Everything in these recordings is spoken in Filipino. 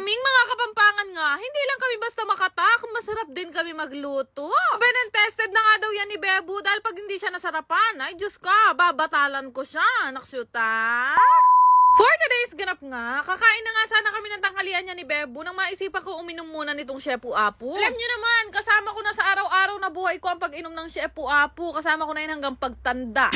Kaming mga kapampangan nga, hindi lang kami basta makatak, masarap din kami magluto. Ben and tested na nga daw yan ni Bebo dahil pag hindi siya nasarapan, ay Diyos ka, babatalan ko siya. Naksyuta. For today's ganap nga, kakain na nga sana kami ng tanghalian niya ni Bebo nang maisipan ko uminom muna nitong Shepu Apu. Alam niyo naman, kasama ko na sa araw-araw na buhay ko ang pag-inom ng Shepu Apu. Kasama ko na yun hanggang pagtanda.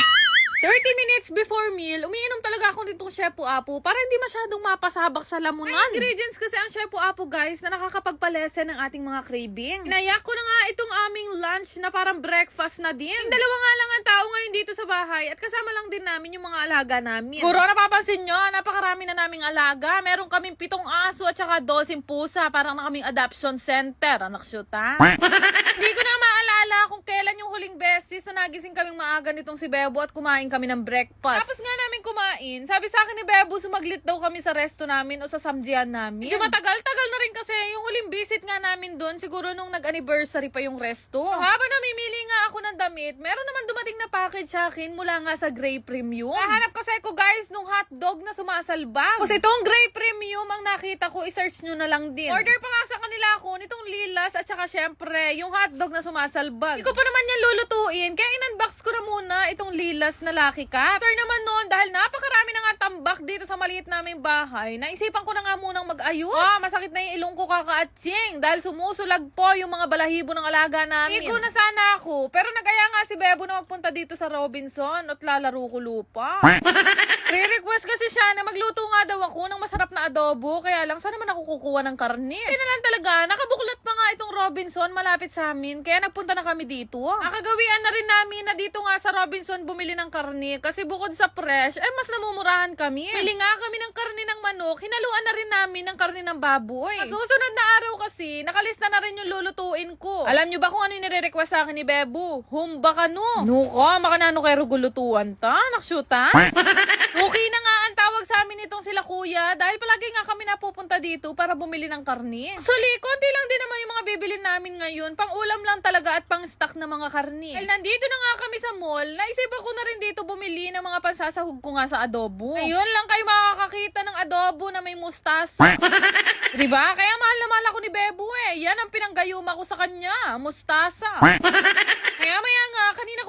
30 minutes before meal, umiinom talaga ako nitong Shepu Apu para hindi masyadong mapasabak sa lamunan. May ingredients kasi ang Shepu Apu guys na nakakapagpalesen ng ating mga craving. Inayak ko na nga itong aming lunch na parang breakfast na din. Yung dalawa nga lang ang tao ngayon dito sa bahay at kasama lang din namin yung mga alaga namin. Puro napapansin nyo, napakarami na naming alaga. Meron kaming pitong aso at saka dosing pusa. Parang na kaming adoption center. Anak shoot ha? Hindi ko na maalala kung kailan yung huling beses na nagising kaming maaga nitong si Bebo at kumain kami ng breakfast. Tapos nga namin kumain, sabi sa akin ni Bebo, sumaglit daw kami sa resto namin o sa samjian namin. Medyo matagal-tagal na rin kasi yung huling visit nga namin doon, siguro nung nag-anniversary pa yung resto. Habang namimili ako ng damit, meron naman dumating na package sa akin mula nga sa Grey Premium. Nahanap kasi ko guys nung hotdog na sumasalbang. Kasi itong Grey Premium ang nakita ko, isearch nyo na lang din. Order pa nga sa kanila ako nitong lilas at saka syempre yung hotdog na sumasalbag. Ko pa naman yan lulutuin, kaya in-unbox ko na muna itong lilas na Lucky Cat. After naman nun, dahil napakarami na nga tambak dito sa maliit naming bahay, naisipan ko na nga munang mag-ayos. Ah, masakit na yung ilong ko kakaatsing dahil sumusulag po yung mga balahibo ng alaga namin. Iko na sana ako, pero nagaya nga si Bebo na magpunta dito sa Robinson at lalaro ko lupa. Re-request kasi siya na magluto nga daw ako ng masarap na adobo, kaya lang saan naman ako kukuha ng karne? Na lang talaga, nakabuklat pa nga itong Robinson malapit sa amin, kaya nagpunta na kami dito. Nakagawian na rin namin na dito nga sa Robinson bumili ng karne, kasi bukod sa fresh, ay mas namumurahan kami. Bili nga kami ng karne ng manok, hinaluan na rin namin ng karne ng baboy. Sa susunod na araw kasi, nakalista na rin yung lulutuin ko. Alam nyo ba kung ano yung nire-request sa akin ni Bebu? Humba ka no. Nuka, makanano kay rugulutuan ta? Nakshuta? Okay na nga ang tawag sa amin itong sila kuya dahil palagi nga kami napupunta dito para bumili ng karne. Actually, konti lang din naman yung mga bibili namin ngayon. Pang ulam lang talaga at pang stock na mga karne. Dahil nandito na nga kami sa mall, naisipan ko na rin dito bumili ng mga pansasahog ko nga sa adobo. Ayun lang kayo makakakita ng adobo na may mustasa. diba? Kaya mahal na mahal ako ni Bebo eh. Yan ang pinanggayuma ko sa kanya. Mustasa. Kaya maya nga, kanina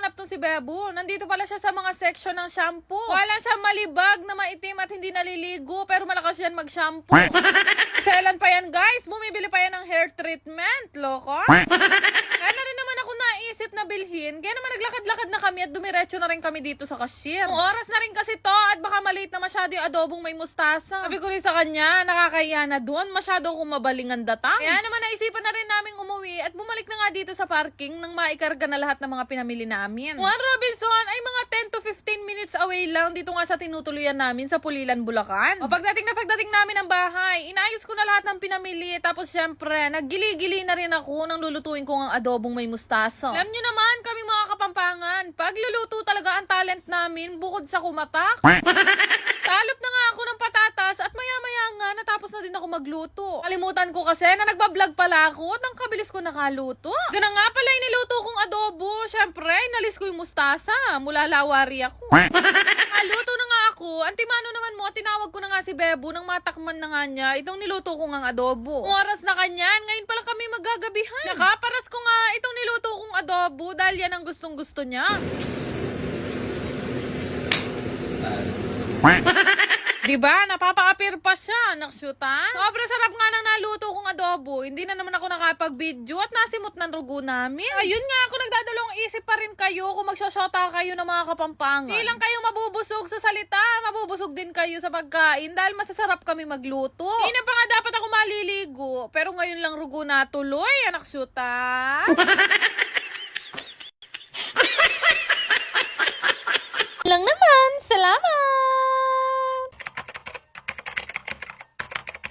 hinahanap tong si Bebo. Nandito pala siya sa mga section ng shampoo. Wala siya malibag na maitim at hindi naliligo, pero malakas yan mag-shampoo. Selan pa yan, guys. Bumibili pa yan ng hair treatment. Loko? Kaya na rin naman ako naisip na bilhin. Kaya naman naglakad-lakad na kami at dumiretso na rin kami dito sa cashier. Ang oras na rin kasi to at baka maliit na masyado yung adobong may mustasa. Sabi ko rin sa kanya, nakakahiya na doon. Masyado akong mabalingan datang. Kaya naman naisipan na rin naming umuwi at bumalik na nga dito sa parking nang maikarga na lahat ng mga pinamili namin. Juan Robinson ay mga 10 to 15 minutes away lang dito nga sa tinutuluyan namin sa Pulilan, Bulacan. O pagdating na pagdating namin ng bahay, inayos ko na lahat ng pinamili tapos syempre, naggili-gili na rin ako nang lulutuin ko ang adobong may mustasa. Alam nyo naman, kami mga kapampangan, pagluluto talaga ang talent namin bukod sa kumatak. Kalop na nga ako ng patatas at maya-maya nga natapos na din ako magluto. Kalimutan ko kasi na nagbablog pala ako at ang kabilis ko nakaluto. Diyan na nga pala yung niluto kong adobo. Siyempre, inalis ko yung mustasa mula lawari ako. Naluto na nga ako. Antimano naman mo, tinawag ko na nga si Bebo nang matakman na nga niya itong niluto ko ngang adobo. Oras na kanyan, ngayon pala kami magagabihan. Nakaparas ko nga itong niluto kong adobo dahil yan ang gustong gusto niya. Diba? Napapa-appear pa siya. Naksyuta. Sobrang sarap nga ng naluto kong adobo. Hindi na naman ako nakapag-video at nasimot ng rugo namin. Ayun nga, ako nagdadalawang isip pa rin kayo kung magsosyota kayo ng mga kapampangan. Hindi lang kayo mabubusog sa salita. Mabubusog din kayo sa pagkain dahil masasarap kami magluto. Hindi na pa nga dapat ako maliligo. Pero ngayon lang rugo na tuloy, anak syuta. lang naman. Salamat!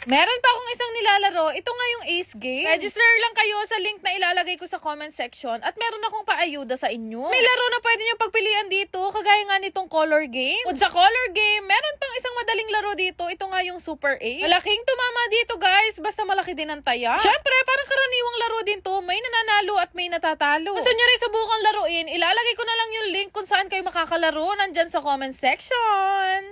Meron pa akong isang nilalaro. Ito nga yung Ace Game. Register lang kayo sa link na ilalagay ko sa comment section at meron akong paayuda sa inyo. May laro na pwede nyo pagpilian dito, kagaya nga nitong color game. At sa color game, meron pang isang madaling laro dito. Ito nga yung Super Ace. Malaking tumama dito guys, basta malaki din ang taya. Syempre, parang karaniwang laro din to. May nananalo at may natatalo. Gusto nyo rin subukan laruin, ilalagay ko na lang yung link kung saan kayo makakalaro nandyan sa comment section.